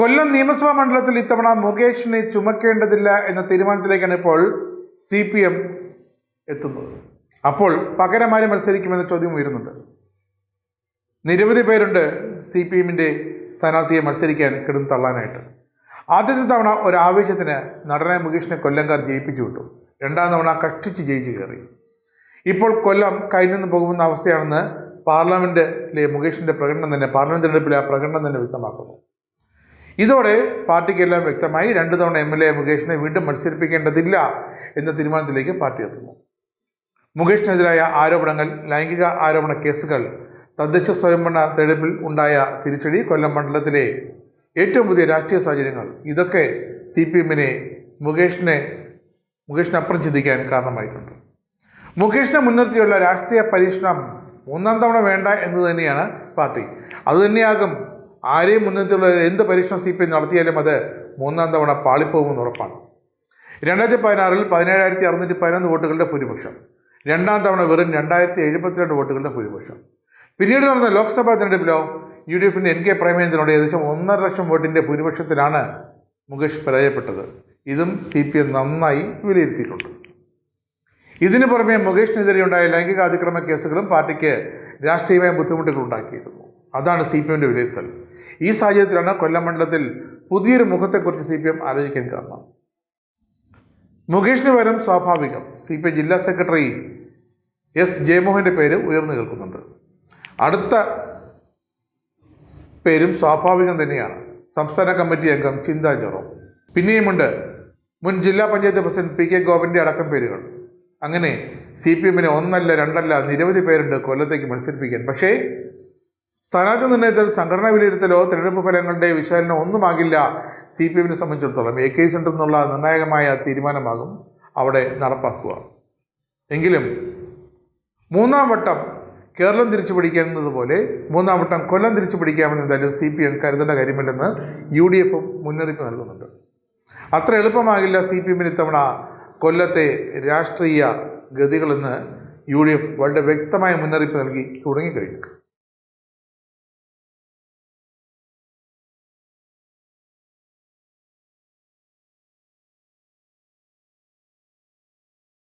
കൊല്ലം നിയമസഭാ മണ്ഡലത്തിൽ ഇത്തവണ മുകേഷിനെ ചുമക്കേണ്ടതില്ല എന്ന തീരുമാനത്തിലേക്കാണ് ഇപ്പോൾ സി പി എം എത്തുന്നത്. അപ്പോൾ പകരമാര് മത്സരിക്കുമെന്ന ചോദ്യം ഉയരുന്നുണ്ട്. നിരവധി പേരുണ്ട് സി പി എമ്മിന്റെ സ്ഥാനാർത്ഥിയെ മത്സരിക്കാൻ കിടന്ന് തള്ളാനായിട്ട്. ആദ്യത്തെ തവണ ഒരു ആവേശത്തിന് നടനെ മുകേഷിനെ കൊല്ലംകാർ ജയിപ്പിച്ചു വിട്ടു. രണ്ടാം തവണ കഷ്ടിച്ച് ജയിച്ചു കയറി. ഇപ്പോൾ കൊല്ലം കയ്യിൽ നിന്ന് പോകുന്ന അവസ്ഥയാണെന്ന് പാർലമെന്റിലെ മുകേഷിന്റെ പ്രകടനം തന്നെ പാർലമെന്റ് തിരഞ്ഞെടുപ്പിലെ ആ പ്രകടനം തന്നെ വ്യക്തമാക്കുന്നു. ഇതോടെ പാർട്ടിക്കെല്ലാം വ്യക്തമായി രണ്ടു തവണ എം എൽ എ മുകേഷിനെ വീണ്ടും മത്സരിപ്പിക്കേണ്ടതില്ല എന്ന തീരുമാനത്തിലേക്ക് പാർട്ടി എത്തുന്നു. മുകേഷിനെതിരായ ആരോപണങ്ങൾ ലൈംഗിക ആരോപണ കേസുകൾ തദ്ദേശ സ്വയംഭരണ തെരഞ്ഞെടുപ്പിൽ ഉണ്ടായ തിരിച്ചടി കൊല്ലം മണ്ഡലത്തിലെ ഏറ്റവും പുതിയ രാഷ്ട്രീയ സാഹചര്യങ്ങൾ ഇതൊക്കെ സി പി എമ്മിനെ മുകേഷിനെ മുകേഷിനപ്പുറം ചിന്തിക്കാൻ കാരണമായിട്ടുണ്ട്. മുകേഷിനെ മുൻനിർത്തിയുള്ള രാഷ്ട്രീയ പരീക്ഷണം മൂന്നാം തവണ വേണ്ട എന്ന് തന്നെയാണ് പാർട്ടി. അതുതന്നെയാകും ആരെയും മുൻനിർത്തിയുള്ള എന്ത് പരീക്ഷണം സി പി എം നടത്തിയാലും അത് മൂന്നാം തവണ പാളിപ്പോകുമെന്ന് ഉറപ്പാണ്. രണ്ടായിരത്തി പതിനാറിൽ പതിനേഴായിരത്തി അറുന്നൂറ്റി പതിനൊന്ന് വോട്ടുകളുടെ ഭൂരിപക്ഷം. രണ്ടാം തവണ വെറും രണ്ടായിരത്തി എഴുപത്തിരണ്ട് വോട്ടുകളുടെ ഭൂരിപക്ഷം. പിന്നീട് നടന്ന ലോക്സഭാ തെരഞ്ഞെടുപ്പിലോ യു ഡി എഫിന്റെ എൻ കെ പ്രേമേന്ദ്രനോട് ഏകദേശം ഒന്നര ലക്ഷം വോട്ടിന്റെ ഭൂരിപക്ഷത്തിലാണ് മുകേഷ് പരാജയപ്പെട്ടത്. ഇതും സി പി എം നന്നായി വിലയിരുത്തിയിട്ടുണ്ട്. ഇതിനു പുറമെ മുകേഷിനെതിരെയുണ്ടായ ലൈംഗിക അതിക്രമ കേസുകളും പാർട്ടിക്ക് രാഷ്ട്രീയമായ ബുദ്ധിമുട്ടുകൾ ഉണ്ടാക്കിയിരുന്നു. അതാണ് സി പി എമ്മിന്റെ വിലയിരുത്തൽ. ഈ സാഹചര്യത്തിലാണ് കൊല്ലം മണ്ഡലത്തിൽ പുതിയൊരു മുഖത്തെക്കുറിച്ച് സി പി എം ആലോചിക്കാൻ കാരണം. മുകേഷിന് പകരം സ്വാഭാവികം സി പി എം ജില്ലാ സെക്രട്ടറി എസ് ജയമോഹന്റെ പേര് ഉയർന്നു കേൾക്കുന്നുണ്ട്. അടുത്ത പേരും സ്വാഭാവികം തന്നെയാണ്. സംസ്ഥാന കമ്മിറ്റി അംഗം ചിന്താ ജെറോം. പിന്നെയുമുണ്ട് മുൻ ജില്ലാ പഞ്ചായത്ത് പ്രസിഡന്റ് പി കെ ഗോവിന്റെ അടക്കം പേരുകൾ. അങ്ങനെ സി പി എമ്മിന് ഒന്നല്ല രണ്ടല്ല നിരവധി പേരുണ്ട് കൊല്ലത്തേക്ക് മത്സരിപ്പിക്കാൻ. പക്ഷേ സ്ഥാനാർത്ഥി നിർണയത്തിൽ സംഘടനാ വിലയിരുത്തലോ തെരഞ്ഞെടുപ്പ് ഫലങ്ങളുടെ വിശകലനം ഒന്നുമാകില്ല. സി പി എമ്മിനെ സംബന്ധിച്ചിടത്തോളം എ കെ സെന്റർ എന്നുള്ള നിർണായകമായ തീരുമാനമാകും അവിടെ നടപ്പാക്കുക. എങ്കിലും മൂന്നാം വട്ടം കേരളം തിരിച്ചു പിടിക്കുന്നത് പോലെ മൂന്നാം വട്ടം കൊല്ലം തിരിച്ചു പിടിക്കാമെന്ന് എന്തായാലും സി പി എം കരുതേണ്ട കാര്യമില്ലെന്ന് യു ഡി എഫും മുന്നറിയിപ്പ് നൽകുന്നുണ്ട്. അത്ര എളുപ്പമാകില്ല സി പി എമ്മിന് ഇത്തവണ കൊല്ലത്തെ രാഷ്ട്രീയ ഗതികളെന്ന് യു ഡി എഫ് വളരെ വ്യക്തമായ മുന്നറിയിപ്പ് നൽകി തുടങ്ങിക്കഴിഞ്ഞു.